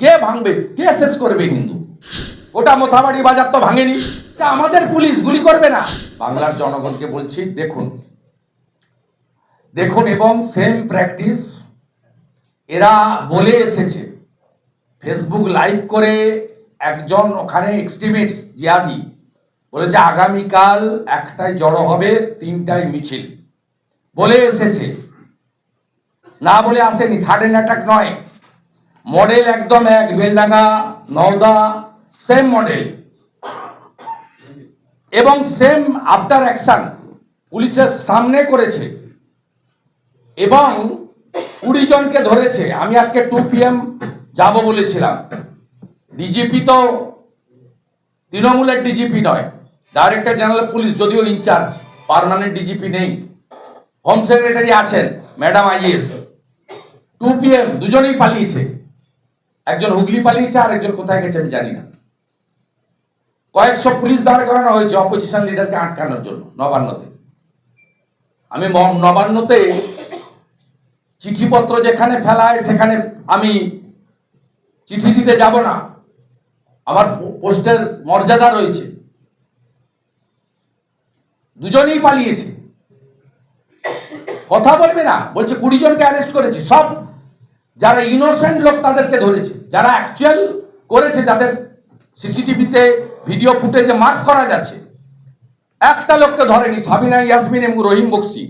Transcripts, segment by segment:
কে ভাঙবে? কে শেষ করবে হিন্দু ওটা মোথাবাড়ি বাজার তো ভাঙেনি। আমাদের পুলিশ গুলি করবে না। বাংলার জনগণকে বলছি, দেখুন। দেখুন, এবং সেম প্র্যাকটিস এরা বলে এসেছে। ফেসবুক লাইভ করে একজন ওখানে এক্সটিমেটস জিয়াদি বলেছে, আগামীকাল একটাই জড়ো হবে, তিনটায় মিছিল। বলে এসেছে। না বলে আসেনি সাডেন অ্যাটাক নয়। মডেল একদম এক, বেলডাঙ্গা, নওদা সেম মডেল এবং সেম আফটার অ্যাকশন পুলিশের সামনে করেছে। এবং কুড়ি জনকে ধরেছে। আমি আজকে টু পিএম যাব বলেছিলাম। ডিজিপি তো তৃণমূলের ডিজিপি নয় ডাইরেক্টর জেনারেল পুলিশ, যদিও ইনচার্জ পার্মানেন্ট ডিজিপি নেই। হোম সেক্রেটারি আছেন ম্যাডাম আইএস টু পিএম দুজনেই পালিয়েছে। একজন হুগলি পালিয়েছে আর একজন কোথায় গেছে আমি জানি না। কয়েকশো পুলিশ দাঁড় করানো হয়েছে অপোজিশন লিডারকে আটকানোর জন্য, নবান্নতে। আমি নবান্নতে চিঠিপত্র যেখানে ফেলা হয়, সেখানে আমি চিঠি দিতে যাব না। আমার পোস্টের মর্যাদা রয়েছে। দুজনেই পালিয়েছে। কথা বলবে না, বলছে কুড়ি জনকে অ্যারেস্ট করেছি, সব যারা ইনোসেন্ট লোক তাদেরকে ধরেছে, যারা অ্যাকচুয়াল করেছে, যাদের সিসিটিভিতে ভিডিও ফুটেজে মার্ক করা যাচ্ছে। একটা লোককে ধরেনি, সাবিনা ইয়াসমিন এবং রহিম বক্সি।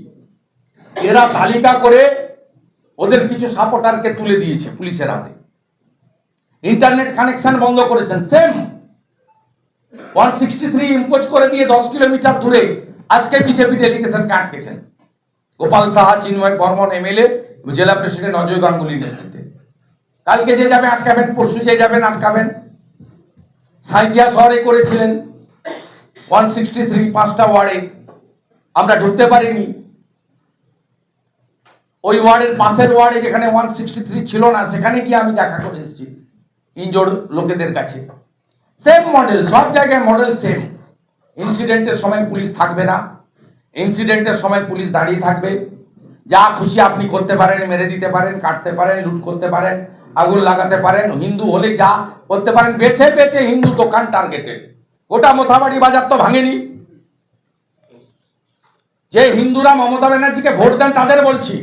এরা তালিকা করে ওদের কিছু সাপোর্টারকে তুলে দিয়েছে পুলিশের হাতে। ইন্টারনেট কানেকশন বন্ধ করেছেন same one sixty three impose করে দিয়ে দশ কিলোমিটার দূরে আজকে বিজেপি ডেলিগেশনকে আটকেছেন। গোপাল সাহা, চিন্ময় বর্মন এমএলএ জেলা প্রেসিডেন্ট অজয় গাঙ্গুলি নেতৃত্বে। কালকে যে যাবে আটকাবেন, পরশু যে যাবেন আটকাবেন। সাঁইথিয়া শহরে করেছিলেন। ওয়ান সিক্সটি থ্রি পাঁচটা ওয়ার্ডে। আমরা ঢুকতে পারিনি। ওই ওয়ার্ডের পাশের ওয়ার্ডে যেখানে ওয়ান সিক্সটি থ্রি ছিল না, সেখানে গিয়ে আমি দেখা করে এসেছি। ইনজোর্ড লোকেদের কাছে। সেম মডেল সব জায়গায় মডেল সেম ইনসিডেন্টের সময় পুলিশ থাকবে না। ইনসিডেন্টের সময় পুলিশ দাঁড়িয়ে থাকবে। যা খুশি আপনি করতে পারেন, মেরে দিতে পারেন, কাটতে পারেন, লুট করতে পারেন, আগুন লাগাতে পারেন, হিন্দু হলে যা করতে পারেন, বেছে বেছে হিন্দু দোকান টার্গেটেড গোটা মোথাবাড়ি বাজার তো ভাঙেনি। যে হিন্দুরা মমতা ব্যানার্জিকে ভোট দেন তাদের বলছি,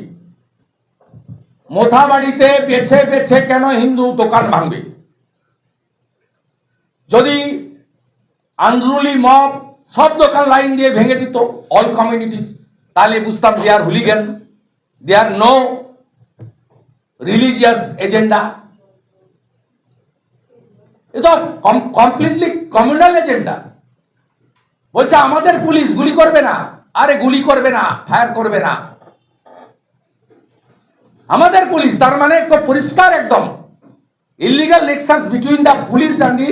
মোথাবাড়িতে বেছে বেছে কেন হিন্দু দোকান ভাঙবে? যদি আন্দরুলি মব সব দোকান লাইন দিয়ে ভেঙে দিত অল কমিউনিটিস তাহলে বুঝতাম দে আর হুলিগান। আর নো রিলিজিয়াস এজেন্ডা এ তো কমপ্লিটলি কমিউনাল এজেন্ডা বলছে, আমাদের পুলিশ গুলি করবে না। আরে গুলি করবে না, ফায়ার করবে না। আমাদের পুলিশ, তার মানে পরিষ্কার একদম। Illegal nexus between the police and the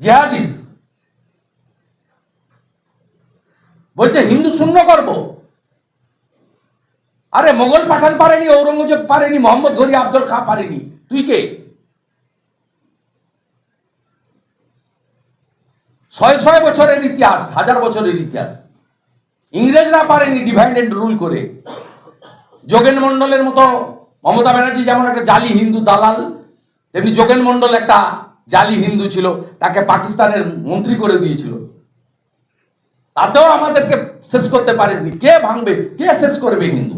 jihadis বলছে, হিন্দু শূন্য করব। আরে মোগল পাঠান পারেনি, ঔরঙ্গজেব পারেনি, মোহাম্মদ ঘরি আব্দুল খা পারেনি। তুই কে? ছয় ছয় বছরের ইতিহাস, হাজার বছরের ইতিহাস। ইংরেজরা পারেনি ডিভাইড এন্ড রুল করে। যোগেন মন্ডলের মতো মমতা ব্যানার্জি যেমন একটা জালি হিন্দু দালাল, তেমনি যোগেন মন্ডল একটা জালি হিন্দু ছিল, তাকে পাকিস্তানের মন্ত্রী করে দিয়েছিল। তাতেও আমাদেরকে শেষ করতে পারিসনি কে ভাঙবে? কে শেষ করবে হিন্দু?